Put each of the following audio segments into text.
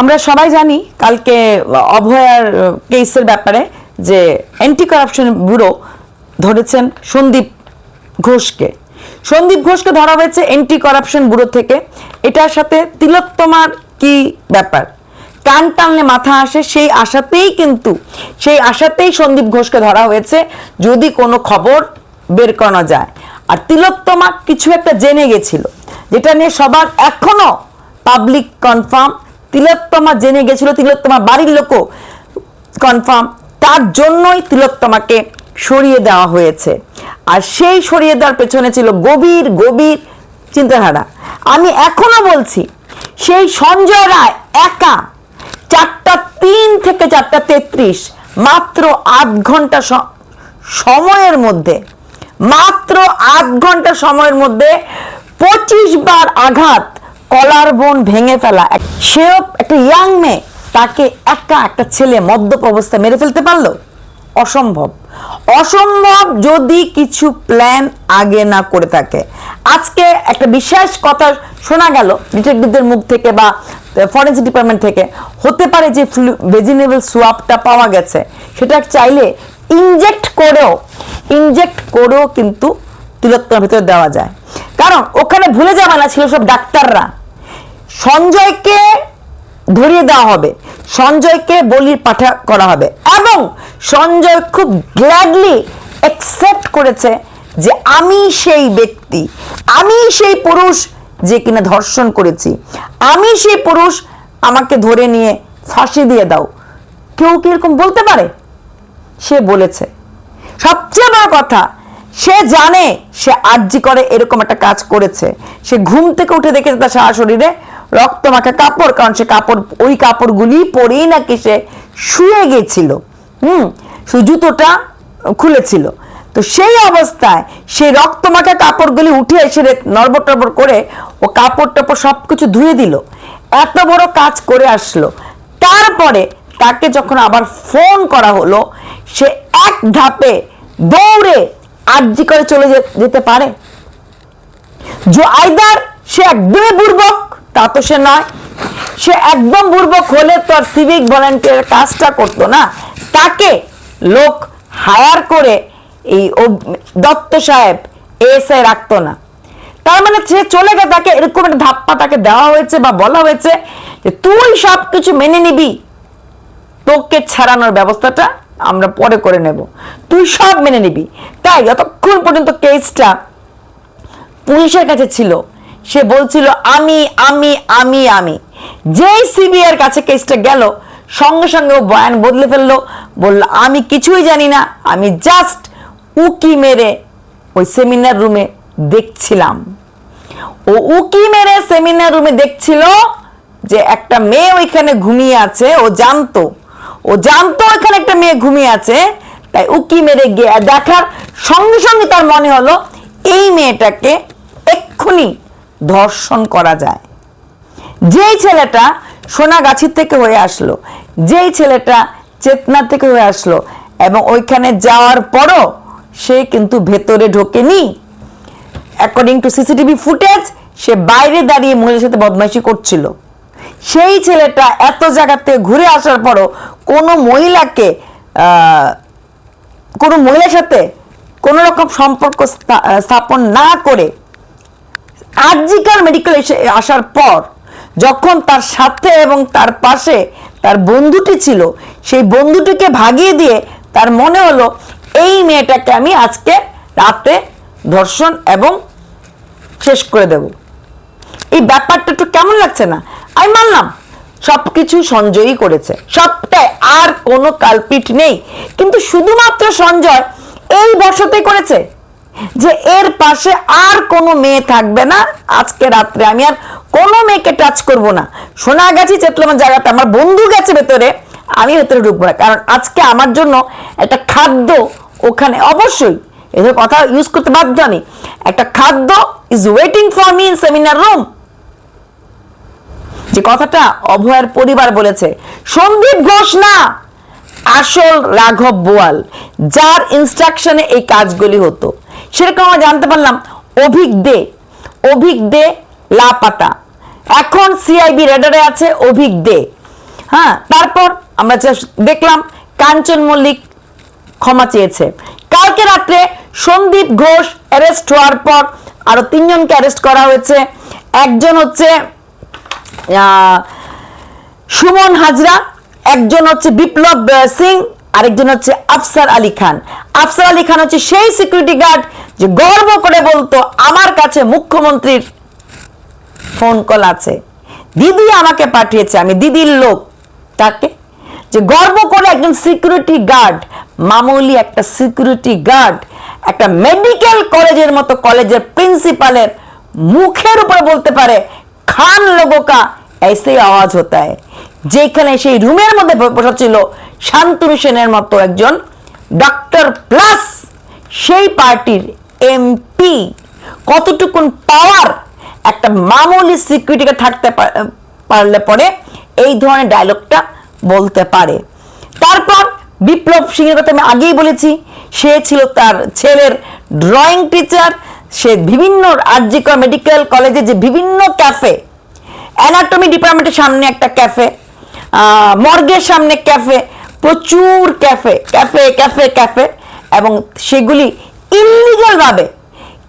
আমরা সবাই জানি কালকে অভয়ার কেসের ব্যাপারে যে অ্যান্টি কারাপশন ব্যুরো ধরেছেন সন্দীপ ঘোষকে। সন্দীপ ঘোষকে ধরা হয়েছে অ্যান্টি কারাপশন ব্যুরো থেকে। এটার সাথে তিলোত্তমার কি ব্যাপার? কান টানলে মাথা আসে, সেই আশাতেই কিন্তু, সেই আশাতেই সন্দীপ ঘোষকে ধরা হয়েছে, যদি কোনো খবর বের করানো যায়। আর তিলোত্তমা কিছু একটা জেনে গেছিল, যেটা নিয়ে সবার এখনও পাবলিক কনফার্ম তিলোত্তমা জেনে গেছিল তিলোত্তমা বাড়ির লোকও কনফার্ম তার জন্যই তিলোত্তমাকে সরিয়ে দেওয়া হয়েছে। আর সেই সরিয়ে দেওয়ার পেছনে ছিল গভীর গভীর চিন্তাধারা। আমি এখনও বলছি, সেই সঞ্জয় রায় একা চারটা তিন থেকে চারটা তেত্রিশ, মাত্র আধ ঘণ্টা সময়ের মধ্যে, মাত্র আধ ঘণ্টা সময়ের মধ্যে পঁচিশ বার আঘাত কলার বোন ভেঙে ফেলা। সেও একটা ইয়াং মেয়ে, তাকে একা একটা ছেলে মদ্যপ অবস্থায় মেরে ফেলতে পারল? অসম্ভব। অসম্ভব যদি কিছু প্ল্যান আগে না করে থাকে। আজকে একটা বিশেষ কথা শোনা গেল ডিটেকটিভদের মুখ থেকে বা ফরেন্সিক ডিপার্টমেন্ট থেকে। হতে পারে যে ভেজিটেবল সোয়াপটা পাওয়া গেছে। সেটা চাইলে ইনজেক্ট করেও ইনজেক্ট করেও কিন্তু তিলোত্তমার ভিতরে দেওয়া যায়। কারণ ওখানে ভুলে যাবে না ছিল সব ডাক্তাররা। সঞ্জয়কে ধরিয়ে দেওয়া হবে। সঞ্জয়কে বলির পাঠা করা হবে। এবং সঞ্জয় খুব গ্ল্যাডলি অ্যাকসেপ্ট করেছে যে আমি সেই ব্যক্তি, আমি সেই পুরুষ যে কিনা ধর্ষণ করেছি, আমি সেই পুরুষ আমাকে ধরে নিয়ে ফাঁসি দিয়ে দাও। কেউ কি এরকম বলতে পারে? সে বলেছে। সবচেয়ে বড় কথা, সে জানে, সে আর্জি করে এরকম একটা কাজ করেছে। সে ঘুম থেকে উঠে দেখেছে তার সারা শরীরে। রক্ত মাখা কাপড়, কারণ সে কাপড়, ওই কাপড়গুলি পরেই নাকি সে শুয়ে গেছিল। হুম শুধু জুতোটা খুলেছিল। তো সেই অবস্থায় সেই রক্ত মাখা কাপড়গুলি উঠে এসে নড়বড় টড়বড় করে ও কাপড় টাপড় সব কিছু ধুয়ে দিল। এত বড় কাজ করে আসলো। তারপরে তাকে যখন আবার ফোন করা হলো, সে এক ধাপে দৌড়ে আর্জি করে চলে যেতে পারে। যে আইদার সে একদমই বুর্বক তা সে নয়। সে একদম বুর্বক হলে তো আর সিভিক ভলেন্টিয়ার কাজটা করতো না। তাকে লোক হায়ার করে এই দত্ত সাহেব এসে রাখতো না। তার মানে সে চলে গেছে, তাকে এরকম একটা ধাপ্পা তাকে দেওয়া হয়েছে বা বলা হয়েছে যে তুই সব কিছু মেনে নিবি। তোকে ছাড়ানোর ব্যবস্থাটা আমরা পরে করে নেব। তুই সব মেনে নিবি। তাই যতক্ষণ পর্যন্ত কেসটা পুলিশের কাছে ছিল সে বলছিল, আমি আমি আমি আমি। যেই সিবিআইয়ের কাছে কেসটা গেল, সঙ্গে সঙ্গে ও বয়ান বদলে ফেলল। বলল, আমি কিছুই জানি না, আমি জাস্ট উকি মেরে ওই সেমিনার রুমে দেখছিলাম। ও উকি মেরে সেমিনার রুমে দেখছিল যে একটা মেয়ে ওইখানে ঘুমিয়ে আছে, ও জানতো। ও জানতো ওইখানে একটা মেয়ে ঘুমিয়ে আছে, তাই উকি মেরে গিয়ে দেখার সঙ্গে সঙ্গে তার মনে হলো, এই মেয়েটাকে এক্ষুনি ধর্ষণ করা যায়। যেই ছেলেটা সোনাগাছির থেকে হয়ে আসলো, যেই ছেলেটা চেতনা থেকে হয়ে আসলো এবং ওইখানে যাওয়ার পরও সে কিন্তু ভেতরে ঢোকেনি। অ্যাকর্ডিং টু সিসিটিভি ফুটেজ সে বাইরে দাঁড়িয়ে মহিলার সাথে বদমাইশি করছিল। সেই ছেলেটা এত জায়গা থেকে ঘুরে আসার পরও কোনো মহিলাকে কোনো মহিলার সাথে কোনো রকম সম্পর্ক স্থাপন না করে আর্জিকাল মেডিকেল এসে আসার পর যখন তার সাথে এবং তার পাশে তার বন্ধুটি ছিল, সেই বন্ধুটিকে ভাগিয়ে দিয়ে তার মনে হলো, এই মেয়েটাকে আমি আজকে রাতে ধর্ষণ এবং শেষ করে দেব। এই ব্যাপারটা একটু কেমন লাগছে না? আমি মানলাম, সবকিছু সঞ্জয়ই করেছে। সবটাই আর কোনো কালপিট নেই, কিন্তু শুধুমাত্র সঞ্জয় এই বসতে করেছে। যে এর পাশে আর কোনো মেয়ে থাকবে না। আজকে রাত্রে আমি আর কোনো মেয়েকে টাচ করব না। শোনা গেছি চেতলামের জায়গাটা আমার বন্ধু গেছে ভেতরে, আমি ভেতরে ঢুকবো না। কারণ আজকে আমার জন্য একটা খাদ্য ওখানে অবশ্যই। এদের কথা ইউজ করতে বাধ্য আমি। একটা খাদ্য is waiting for me in seminar room যে কথাটা অভয়ার পরিবার বলেছে, সন্দীপ ঘোষ না, আসল রাঘব বোয়াল, যার ইনস্ট্রাকশনে এই কাজগুলি হতো। সেরকম আমরা জানতে পারলাম, অভিক দে অভিক দে লাপাতা। এখন সিআইবি রেডারে আছে অভিক দে। হ্যাঁ তারপর আমরা দেখলাম কাঞ্চন মল্লিক ক্ষমা চেয়েছে। কালকে রাত্রে সন্দীপ ঘোষ অ্যারেস্ট হওয়ার পর আরও তিনজনকে অ্যারেস্ট করা হয়েছে। একজন হচ্ছে সুমন হাজরা, একজন হচ্ছে বিপ্লব সিং আরেকজন হচ্ছে আফসার আলী খান। আফসার আলী খান হচ্ছে সেই সিকিউরিটি গার্ড যে গর্ব করে বলতো, আমার কাছে মুখ্যমন্ত্রীর ফোন কল আছে। দিদি আমাকে পাঠিয়েছে, আমি দিদির লোক তাকে। যে গর্ব করে একজন সিকিউরিটি গার্ড মামুলি একটা সিকিউরিটি গার্ড একটা মেডিকেল কলেজের মতো কলেজের প্রিন্সিপালের মুখের উপর বলতে পারে, খান লোগোকা ऐसे আওয়াজ হতা যেখানে সেই রুমের মধ্যে বসা ছিল শান্তনু সেনের মতো একজন ডক্টর প্লাস সেই পার্টির এমপি। কতটুকুন পাওয়ার একটা মামুলি সিকিউরিটিকে থাকতে পারলে পরে এই ধরনের ডায়লগটা বলতে পারে। তারপর বিপ্লব সিং এর কথা আমি আগেই বলেছি, সে ছিল তার ছেলের ড্রয়িং টিচার, সে বিভিন্ন আরজিকর মেডিকেল কলেজে যে বিভিন্ন ক্যাফে, অ্যানাটমি ডিপার্টমেন্টের সামনে একটা ক্যাফে মর্গের সামনে ক্যাফে প্রচুর ক্যাফে ক্যাফে ক্যাফে ক্যাফে এবং সেগুলি ইলিগাল ভাবে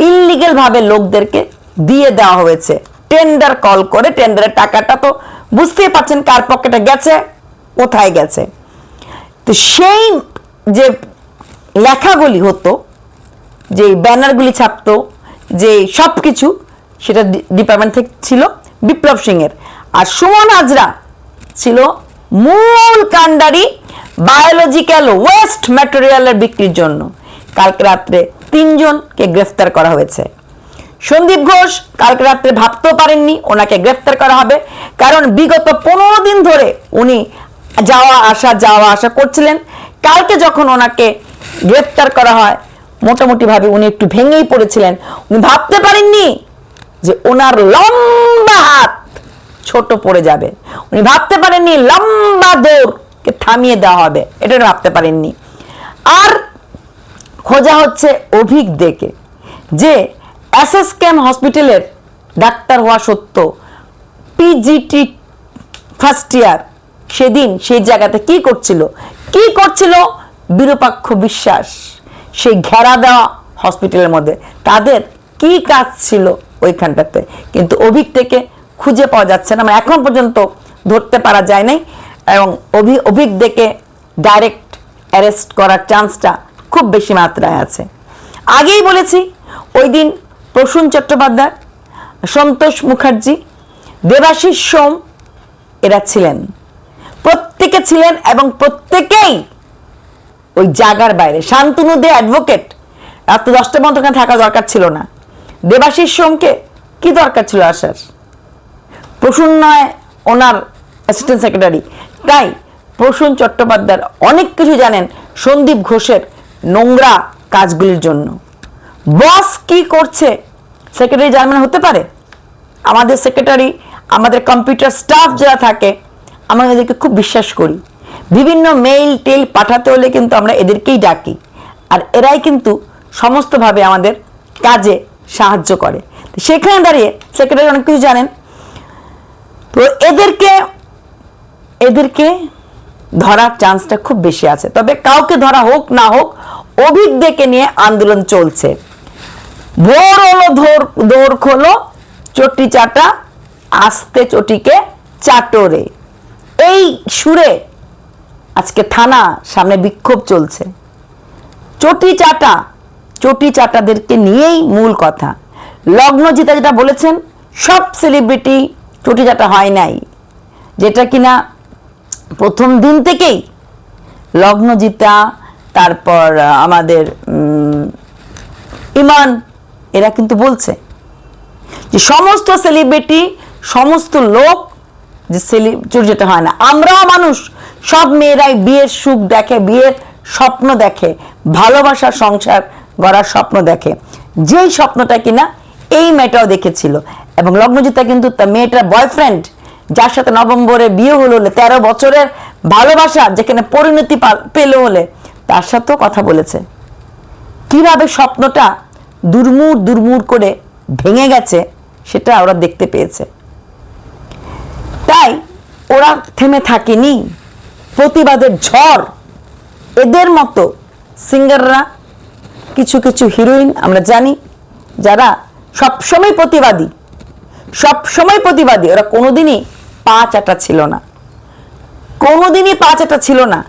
ইলিগাল ভাবে লোকদেরকে দিয়ে দেওয়া হয়েছে। টেন্ডার কল করে টেন্ডারের টাকাটা তো বুঝতেই পারছেন কার পকেটে গেছে, কোথায় গেছে। তো সেই যে লেখাগুলি হতো, যে ব্যানারগুলি ছাপতো, যে সব কিছু সেটা ডিপার্টমেন্ট থেকে ছিল বিপ্লব সিং এর আর সুমন হাজরা ছিল মূল কাণ্ডারি বায়োলজিক্যাল ওয়েস্ট ম্যাটেরিয়ালের বিক্রির জন্য। কালকে রাত্রে তিনজনকে গ্রেফতার করা হয়েছে। সন্দীপ ঘোষ কালকে রাত্রে ভাবতেও পারেননি ওনাকে গ্রেফতার করা হবে। কারণ বিগত পনেরো দিন ধরে উনি যাওয়া, আসা যাওয়া, আসা করছিলেন। কালকে যখন ওনাকে গ্রেফতার করা হয়, মোটামুটিভাবে উনি একটু ভেঙেই পড়েছিলেন। উনি ভাবতে পারেননি যে ওনার লম্বা হাত ছোট পড়ে যাবে। উনি ভাবতে পারেননি লম্বা দৌড়কে থামিয়ে দেওয়া হবে, এটা ভাবতে পারেননি আর খোঁজা হচ্ছে অভিক দেখে যে এসএস ক্যাম হসপিটালের ডাক্তার হওয়া সত্ত্বেও পিজিটি ফার্স্ট ইয়ার, সেদিন সেই জায়গাতে কি করছিল? কি করছিল? বিরূপাক্ষ বিশ্বাস, সেই ঘেরা দেওয়া হসপিটালের মধ্যে। তাদের কি কাজ ছিল ওইখানটাতে? কিন্তু অভিক থেকে খুঁজে পাওয়া যাচ্ছে না মানে এখন পর্যন্ত ধরতে পারা যায় নাই। এবং অভি ডাইরেক্ট অ্যারেস্ট করার চান্সটা খুব বেশি মাত্রায় আছে। আগেই বলেছি, ওই দিন প্রসূন চট্টোপাধ্যায়, সন্তোষ মুখার্জি, দেবাশিস সোম, এরা ছিলেন। প্রত্যেকে ছিলেন এবং প্রত্যেকেই ওই জাগার বাইরে। শান্তনু দে অ্যাডভোকেট রাত্রি দশটা পর্যন্ত ওখানে থাকা দরকার ছিল না। দেবাশিস সোমকে কি দরকার ছিল আসার? প্রসূন নয়, ওনার অ্যাসিস্ট্যান্ট সেক্রেটারি তাই প্রসূন চট্টোপাধ্যায় অনেক কিছু জানেন সন্দীপ ঘোষের নোংরা কাজগুলির জন্য। বস কি করছে? সেক্রেটারি জার্মান হতে পারে? আমাদের সেক্রেটারি আমাদের কম্পিউটার স্টাফ যারা থাকে, আমরা এদেরকে খুব বিশ্বাস করি। বিভিন্ন মেইল টেল পাঠাতে হলে কিন্তু আমরা এদেরকেই ডাকি। আর এরাই কিন্তু সমস্তভাবে আমাদের কাজে সাহায্য করে। সেখানে দাঁড়িয়ে সেক্রেটারি অনেক কিছু জানেন। তো এদেরকে এদেরকে ধরার চান্সটা খুব বেশি আছে। তবে কাউকে ধরা হোক, না হোক, অভিজ্ঞকে নিয়ে আন্দোলন চলছে। ভোর হলো, ধোর দৌড় খোলো, চটি চাটা আস্তে চটিকে চাটরে এই সুরে আজকে থানা সামনে বিক্ষোভ চলছে। চটি চাটা, চটি চাটাদেরকে নিয়েই মূল কথা। লগ্নজিতা যেটা বলেছেন, সব সেলিব্রিটি চটি চাটা হয় নাই। যেটা কিনা প্রথম দিন থেকেই লগ্নজিতা তারপর আমাদের ইমান, এরা কিন্তু বলছে যে সমস্ত সেলিব্রিটি সমস্ত লোক যে সেলিব্রিটি যেটা হয় না। আমরাও মানুষ, সব মেয়েরাই বিয়ের সুখ দেখে, বিয়ের স্বপ্ন দেখে ভালোবাসার সংসার গড়ার স্বপ্ন দেখে। যেই স্বপ্নটা কিনা, এই মেয়েটাও দেখেছিল। এবং লগ্নজিতা কিন্তু মেয়েটার বয়ফ্রেন্ড যার সাথে নভেম্বরে বিয়ে হলো হলে, তেরো বছরের ভালোবাসা যেখানে পরিণতি পেল হলে, তার সাথেও কথা বলেছে। কীভাবে স্বপ্নটা দুর্মূর দুর্মূর করে ভেঙে গেছে, সেটা ওরা দেখতে পেয়েছে। তাই ওরা থেমে থাকেনি। প্রতিবাদের ঝড়। এদের মতো সিঙ্গাররা, কিছু কিছু হিরোইন আমরা জানি, যারা সবসময় প্রতিবাদী। সবসময় প্রতিবাদী। ওরা কোনোদিনই পা চাটা ছিল না। কোনোদিনই পা চাটা ছিল না।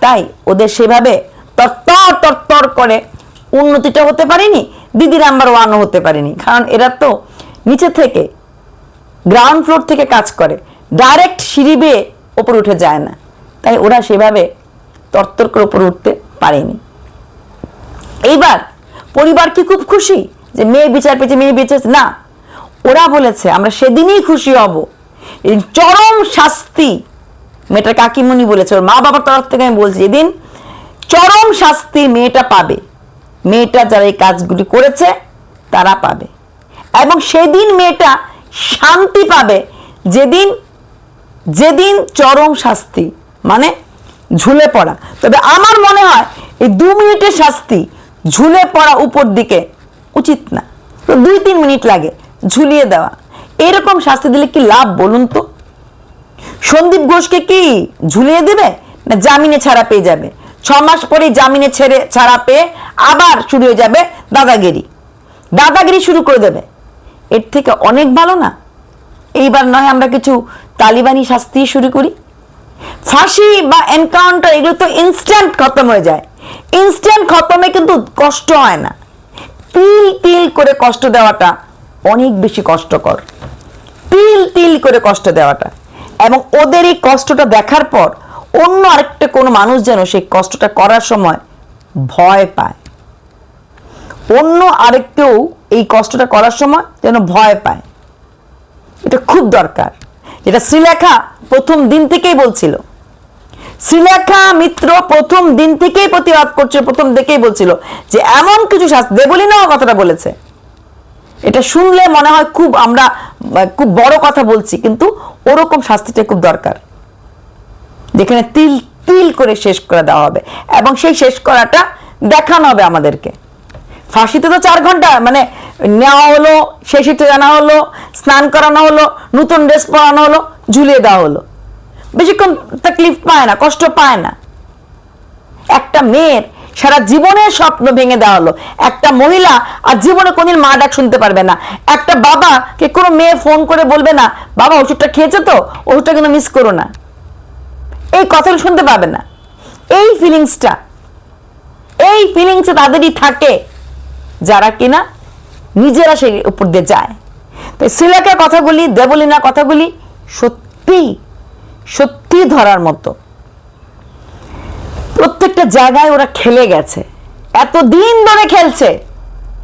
তাই ওদের সেভাবে তরতর তরতর করে উন্নতিটা হতে পারেনি, দিদি নাম্বার ওয়ানও হতে পারেনি। কারণ এরা তো নিচে থেকে গ্রাউন্ড ফ্লোর থেকে কাজ করে। ডাইরেক্ট সিঁড়ি বেয়ে ওপর উঠে যায় না। তাই ওরা সেভাবে তরতর করে ওপরে উঠতে পারেনি। এইবার পরিবার কি খুব খুশি যে মেয়ে বিচার পেয়েছে, মেয়ে বিচার না। ওরা বলেছে, আমরা সেদিনই খুশি হব। চরম শাস্তি, মেয়েটার কাকিমণি বলেছে, ওর মা বাবার তরফ থেকে আমি বলছি, এদিন চরম শাস্তি মেয়েটা পাবে। মেয়েটা যারা এই কাজগুলি করেছে, তারা পাবে। এবং সেদিন মেয়েটা শান্তি পাবে। যেদিন যেদিন চরম শাস্তি মানে ঝুলে পড়া। তবে আমার মনে হয়, এই দু মিনিটের শাস্তি ঝুলে পড়া উপর দিকে উচিত না। দুই তিন মিনিট লাগে ঝুলিয়ে দেওয়া। এরকম শাস্তি দিলে কি লাভ বলুন তো? সন্দীপ ঘোষকে কি ঝুলিয়ে দেবে না জামিনে ছাড়া পেয়ে যাবে? ছ মাস পরে জামিনে ছেড়ে ছাড়া পেয়ে আবার শুরু হয়ে যাবে দাদাগিরি। দাদাগিরি শুরু করে দেবে। এর থেকে অনেক ভালো না? এইবার নয় আমরা কিছু তালিবানি শাস্তি শুরু করি। ফাঁসি বা এনকাউন্টার এগুলো তো ইনস্ট্যান্ট খতম হয়ে যায়। ইনস্ট্যান্ট খতমে কিন্তু কষ্ট হয় না। তিল তিল করে কষ্ট দেওয়াটা অনেক বেশি কষ্টকর। তিল তিল করে কষ্ট দেওয়াটা এবং ওদের এই কষ্টটা দেখার পর অন্য আরেকটা কোনো মানুষ যেন সেই কষ্টটা করার সময় ভয় পায়। অন্য আরেককেও এই কষ্টটা করার সময় যেন ভয় পায়। এটা খুব দরকার। যেটা শ্রীলেখা প্রথম দিন থেকেই বলছিল। শ্রীলেখা মিত্র প্রথম দিন থেকেই প্রতিবাদ করছে প্রথম থেকেই বলছিল যে, এমন কিছু শাস্তি দেবলিনাও কথাটা বলেছে। এটা শুনলে মনে হয় খুব আমরা খুব বড় কথা বলছি, কিন্তু ওরকম শাস্তিটা খুব দরকার। যেখানে তিল তিল করে শেষ করে দেওয়া হবে। এবং সেই শেষ করাটা দেখানো হবে আমাদেরকে। ফাঁসিতে তো চার ঘণ্টা মানে নেওয়া হলো, শেষিতে জানা হলো, স্নান করানো হলো, নতুন ড্রেস পরানো হলো, ঝুলিয়ে দেওয়া হলো। বেশিক্ষণ তাকলিফ পায় না, কষ্ট পায় না। একটা মেয়ের সারা জীবনের স্বপ্ন ভেঙে দেওয়া হলো একটা মহিলা আর জীবনে কোনদিন মা ডাক শুনতে পারবে না। একটা বাবা কে কোনো মেয়ে ফোন করে বলবে না, বাবা, ওষুধটা খেয়েছে তো? ওষুধটা কিন্তু মিস করো না? এই কথাগুলো শুনতে পাবে না। এই ফিলিংসটা এই ফিলিংস তাদেরই থাকে। যারা কিনা নিজেরা সেই উপর দিয়ে যায়। তাই শ্রীলেখার কথাগুলি, দেবলিনার কথাগুলি সত্যি সত্যি ধরার মতো। প্রত্যেকটা জায়গায় ওরা খেলে গেছে। এত দিন ধরে খেলছে।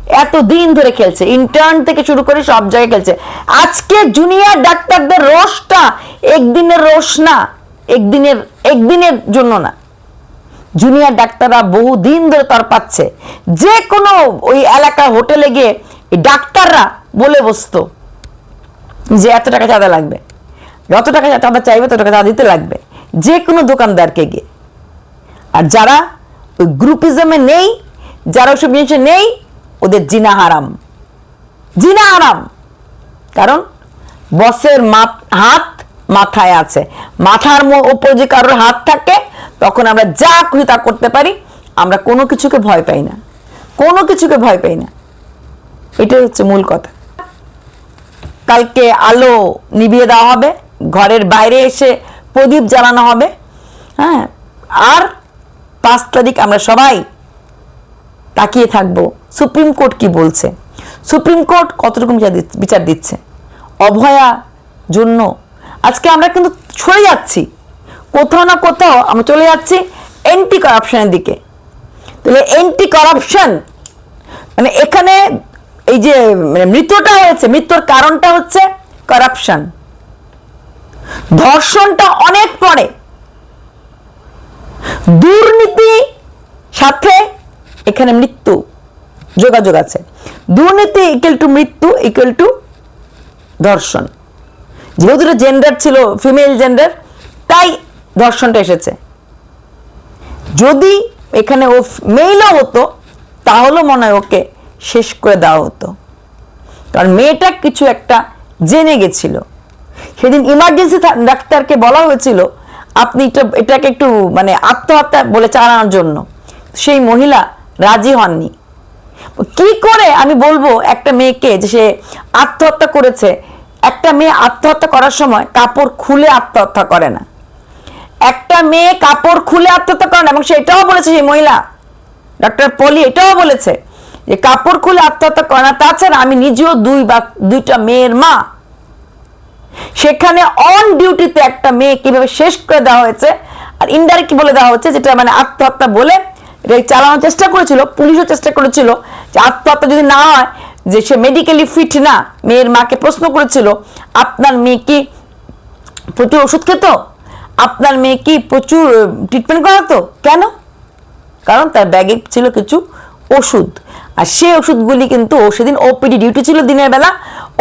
এত দিন ধরে খেলছে। ইন্টার্ন থেকে শুরু করে সব জায়গায় খেলছে। আজকে জুনিয়র ডাক্তারদের রোষটা একদিনের রোষ না, একদিনের একদিনের জন্য না। জুনিয়র ডাক্তাররা বহু দিন ধরে তার পাচ্ছে। যে কোনো ওই এলাকার হোটেলে গিয়ে ডাক্তাররা বলে বসতো যে, এত টাকা চাঁদা লাগবে। যত টাকা চাঁদা চাইবে, তত টাকা চাঁদা দিতে লাগবে। যে কোনো দোকানদারকে গিয়ে। আর যারা গ্রুপিজমে নেই, যারা ওইসব জিনিসে নেই, ওদের জিনা হারাম। জিনা হারাম। কারণ বসের হাত মাথায় আছে। মাথার ওপর যে কারোর হাত থাকে, তখন আমরা যা খুশি তা করতে পারি, আমরা কোনো কিছুকে ভয় পাই না। কোনো কিছুকে ভয় পাই না। এটাই হচ্ছে মূল কথা। কালকে আলো নিভিয়ে দেওয়া হবে, ঘরের বাইরে এসে প্রদীপ জ্বালানো হবে হ্যাঁ? আর পাঁচ তারিখ আমরা সবাই তাকিয়ে থাকব। সুপ্রিম কোর্ট কি বলছে? সুপ্রিম কোর্ট কতটুকু বিচার দিচ্ছে- অভয়া জন্য। আজকে আমরা কিন্তু সরে যাচ্ছি। কোথাও না কোথাও আমরা চলে যাচ্ছি এন্টি করাপশনের দিকে। তাহলে এন্টি করাপশন মানে এখানে এই যে মানে মৃত্যুটা হয়েছে, মৃত্যুর কারণটা হচ্ছে করাপশন ধর্ষণটা অনেক পরে। দুর্নীতি সাথে এখানে মৃত্যু যোগাযোগ আছে। দুর্নীতি ইকুয়াল টু মৃত্যু ইকুয়াল টু ধর্ষণ। যেহেতু জেন্ডার ছিল ফিমেল জেন্ডার তাই ধর্ষণটা এসেছে। যদি এখানে ও মেইলও হতো তাহলেও মনে হয় ওকে শেষ করে দেওয়া হতো। কারণ মেয়েটা কিছু একটা জেনে গেছিল। সেদিন ইমার্জেন্সি ডাক্তারকে বলা হয়েছিল আপনি এটাকে একটু মানে আত্মহত্যা বলে চালানোর জন্য। সেই মহিলা রাজি হননি। কি করে আমি বলব একটা মেয়েকে যে সে আত্মহত্যা করেছে? একটা মেয়ে আত্মহত্যা করার সময় কাপড় খুলে আত্মহত্যা করে না। একটা মেয়ে কাপড় খুলে আত্মহত্যা করে না, এবং সে এটাও বলেছে সেই মহিলা ডক্টর পলি এটাও বলেছে যে কাপড় খুলে আত্মহত্যা করে না। তাছাড়া আমি নিজেও দুই বা, দুইটা মেয়ের মা। সেখানে অন ডিউটিতে একটা মেয়ে কীভাবে শেষ করে দেওয়া হয়েছে, আর ইনডাইরেক্ট বলে দেওয়া হচ্ছে, যেটা মানে আত্মহত্যা বলে চালানোর চেষ্টা করেছিল, পুলিশও চেষ্টা করেছিল যে আত্মহত্যা যদি না হয়, যে সে মেডিকেলি ফিট না, মেয়ের মাকে প্রশ্ন করেছিল, আপনার মেয়ে কি প্রচুর ওষুধ খেত? আপনার মেয়ে কি প্রচুর ট্রিটমেন্ট করাতো? কেন? কারণ তার ব্যাগে ছিল কিছু ওষুধ। আর সেই ওষুধগুলি কিন্তু সেদিন ওপিডি ডিউটি ছিল দিনের বেলা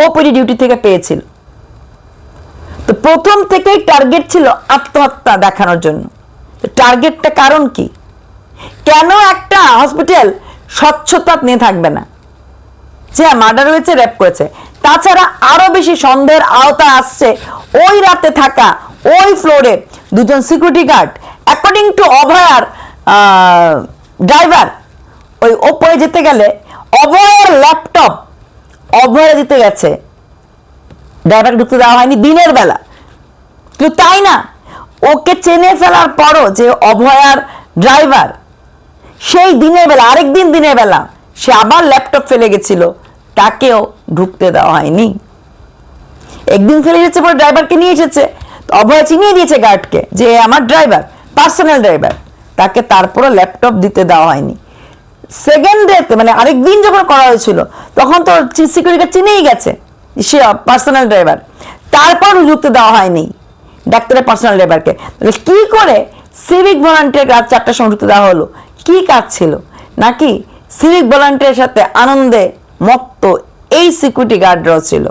ওপিডি ডিউটি থেকে পেয়েছিল। তো প্রথম থেকেই টার্গেট ছিল আত্মহত্যা দেখানোর জন্য। টার্গেটটা কারণ কি? কেন একটা হসপিটাল স্বচ্ছতা নিয়ে থাকবে না? যে মার্ডার হয়েছে র্যাপ করেছে। তাছাড়া আরও বেশি সন্দেহের আওতা আসছে ওই রাতে থাকা ওই ফ্লোরে দুজন সিকিউরিটি গার্ড অ্যাকর্ডিং টু অভয়ার ড্রাইভার ওই ওপরে যেতে গেলে অভয়ার ল্যাপটপ অভয়ে দিতে গেছে। ড্রাইভার ঢুকতে দেওয়া হয়নি দিনের বেলা। কিন্তু তাই না? ওকে চেনে ফেলার পরও যে অভয়ার ড্রাইভার সেই দিনের বেলা আরেক দিন দিনের বেলা, সে আবার ল্যাপটপ ফেলে গেছিল। তাকেও ঢুকতে দেওয়া হয়নি। একদিন ফেলে এসেছে পরে ড্রাইভারকে নিয়ে এসেছে। অভয় চিনিয়ে দিয়েছে গার্ডকে যে আমার ড্রাইভার পার্সোনাল ড্রাইভার তাকে তারপরে ল্যাপটপ দিতে দেওয়া হয়নি। সেকেন্ড ডেতে মানে আরেক দিন যখন করা হয়েছিল, তখন তো সিকিউরিটি গার্ড চিনেই গেছে। সে পার্সোনাল ড্রাইভার তারপর ঢুকতে দেওয়া হয়নি, ডাক্তারের পার্সোনাল ড্রাইভারকে তাহলে কি করে সিভিক ভলান্টিয়ার রাত চারটার সময় ঢুকতে দেওয়া হলো? কি কাজ ছিল? নাকি সিভিক ভলান্টিয়ারের সাথে আনন্দে মত্ত এই সিকিউরিটি গার্ডরাও ছিল?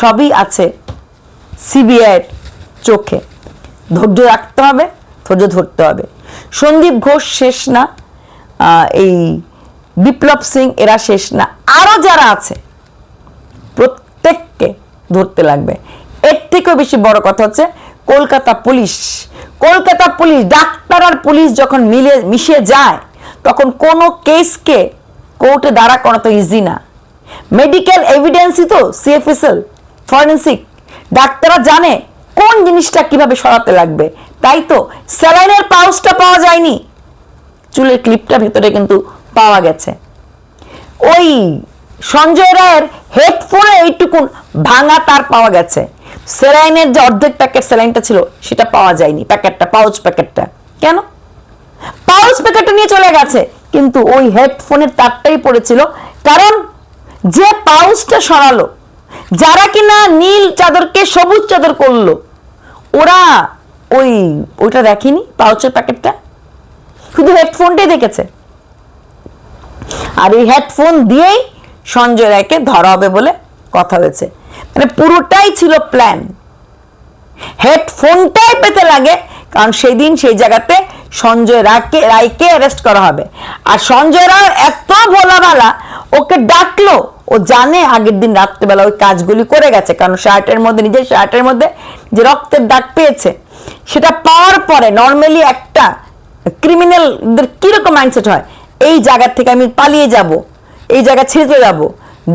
সবই আছে সিবিআইয়ের চোখে। ধৈর্য রাখতে হবে, ধৈর্য ধরতে হবে। সন্দীপ ঘোষ শেষ না এই বিপ্লব সিং এরা শেষ না। আরও যারা আছে প্রত্যেককে ধরতে লাগবে। এর থেকেও বেশি বড় কথা হচ্ছে, Kolkata police. Kolkata police, doctor আর পুলিশ যখন মিলে, মিশে যায়, তখন কোনো কেসকে কোর্টে দাঁড়া করা তো ইজি না। মেডিকেল এভিডেন্সই তো সিএফএসএল ফরেন্সিক ডাক্তাররা জানে কোন জিনিসটা কীভাবে সরাতে লাগবে। তাই তো স্যালাইনের পাউচটা পাওয়া যায়নি। চুলের ক্লিপটা ভেতরে কিন্তু পাওয়া গেছে। ওই সঞ্জয় রায়ের হেডফোনে এইটুকুন ভাঙা তার পাওয়া গেছে। স্যালাইনের যে অর্ধেক প্যাকেট স্যালাইনটা ছিল, সেটা পাওয়া যায়নি প্যাকেটটা, পাউচ প্যাকেটটা। কেন? পাউচ প্যাকেটটা নিয়ে চলে গেছে। কিন্তু ওই হেডফোনের তারটাই পড়েছিল। কারণ যে পাউচটা সরালো, যারা কিনা নীল চাদরকে সবুজ চাদর করল, ওরা ওই, ওইটা দেখেনি পাউচের প্যাকেটটা? শুধু হেডফোনটাই দেখেছে। আর এই হেডফোন দিয়েই সঞ্জয় রায়কে ধরা হবে বলে কথা হয়েছে। মানে পুরোটাই ছিল প্ল্যান হেডফোনটাই পেতে লাগে, কারণ সেই দিন সেই জায়গাতে সঞ্জয় রায়কে রায়কে অ্যারেস্ট করা হবে। আর সঞ্জয় রায় এত ভোলাভালা, ওকে ডাকলো, ও জানে আগের দিন রাত্রেবেলা ওই কাজগুলি করে গেছে, কারণ শার্টের মধ্যে, নিজের শার্টের মধ্যে যে রক্তের দাগ পেয়েছে, সেটা পাওয়ার পরে নর্মালি একটা ক্রিমিনালদের কীরকম মাইন্ডসেট হয়, এই জায়গা থেকে আমি পালিয়ে যাব। এই জায়গা ছেড়ে যাব।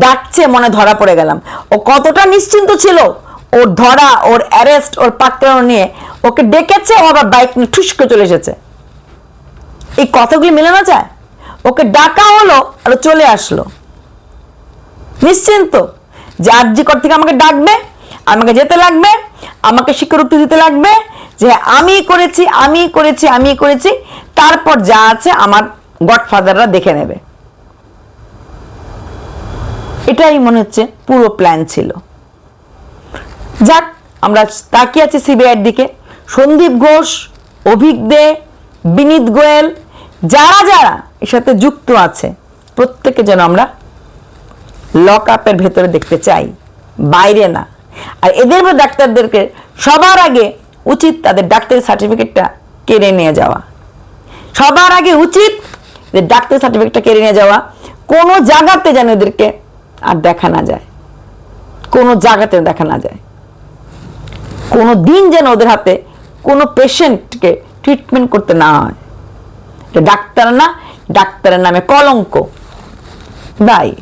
ডাকছে, মনে ধরা পড়ে গেলাম। ও কতটা নিশ্চিন্ত ছিল। ওর ধরা, ওর অ্যারেস্ট ওর পাকড়ানো নিয়ে ওকে ডেকেছে, ও আবার বাইক নিয়ে ঠুস করে চলে এসেছে। এই কথাগুলি মেলানো যায়? ওকে ডাকা হলো আর চলে আসলো। নিশ্চিন্ত যে আরজি কর থেকে আমাকে ডাকবে, আমাকে যেতে লাগবে, আমাকে স্বীকারোক্তি দিতে লাগবে যে আমি করেছি আমি করেছি আমি করেছি, তারপর যা আছে আমার গডফাদাররা দেখে নেবে। এটাই মনে হচ্ছে পুরো প্ল্যান ছিল। যাক, আমরা তাকিয়ে আছি সিবিআইয়ের দিকে। সন্দীপ ঘোষ, অভিক দে, বিনীত গোয়েল, যারা যারা এর সাথে যুক্ত আছে, প্রত্যেকে যেন আমরা লক আপের ভেতরে দেখতে চাই, বাইরে না। আর এদের ডাক্তারদেরকে সবার আগে উচিত তাদের ডাক্তারি সার্টিফিকেটটা কেড়ে নিয়ে যাওয়া। সবার আগে উচিত ডাক্তারি সার্টিফিকেটটা কেড়ে নিয়ে যাওয়া। কোনো জায়গাতে যেন এদেরকে আর দেখা না যায়। কোনো জায়গাতে দেখা না যায়। কোনো দিন যেন ওদের হাতে কোনো পেশেন্টকে ট্রিটমেন্ট করতে না হয়। ডাক্তার না, ডাক্তারের নামে কলঙ্ক। বাই।